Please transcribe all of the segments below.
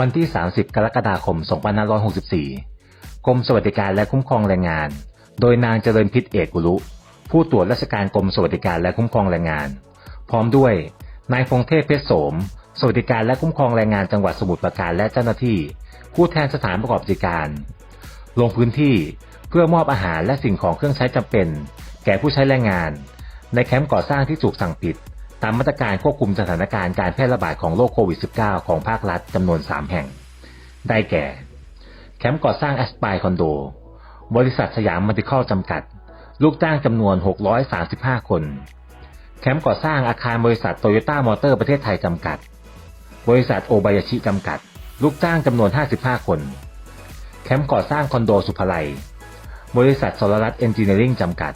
วันที่ 30 กรกฎาคม 2564 กรมสวัสดิการและคุ้มครองแรงงาน โดยนางเจริญพิษเอกกุลุ ผู้ตรวจราชการกรมสวัสดิการและคุ้มครองแรงงาน พร้อมด้วย นายพงเทพเพชรโสม สวัสดิการและคุ้มครองแรงงานจังหวัดสมุทรปราการและเจ้าหน้าที่ ผู้แทนสถานประกอบกิจการ ลงพื้นที่เพื่อมอบอาหารและสิ่งของเครื่องใช้จำเป็น แก่ผู้ใช้แรงงาน ในแคมป์ก่อสร้างที่ถูกสั่งปิด ตามมาตรการควบคุมสถานการณ์การแพร่ระบาดของโรคโควิด -19 ของภาครัฐจำนวน 3 แห่ง ได้แก่ แคมป์ก่อสร้างแอสปายคอนโด บริษัทสยามมัลติคอลจำกัด ลูกจ้างจำนวน 635 คน แคมป์ก่อสร้างอาคารบริษัทโตโยต้ามอเตอร์ประเทศไทยจำกัด บริษัทโอบายาชิจำกัด ลูกจ้างจำนวน 55 คน แคมป์ก่อสร้างคอนโดสุภาลัยบริษัทสรรัตเอนจิเนียริ่งจำกัด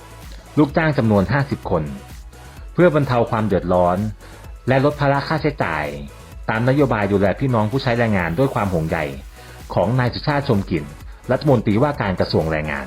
ลูกจ้างจำนวน 50 คน เพื่อบรรเทาความเดือดร้อน และลดภาระค่าใช้จ่าย ตามนโยบายดูแลพี่น้องผู้ใช้แรงงานด้วยความห่วงใยของนายสุชาติชมกลิ่นรัฐมนตรีว่าการกระทรวงแรงงาน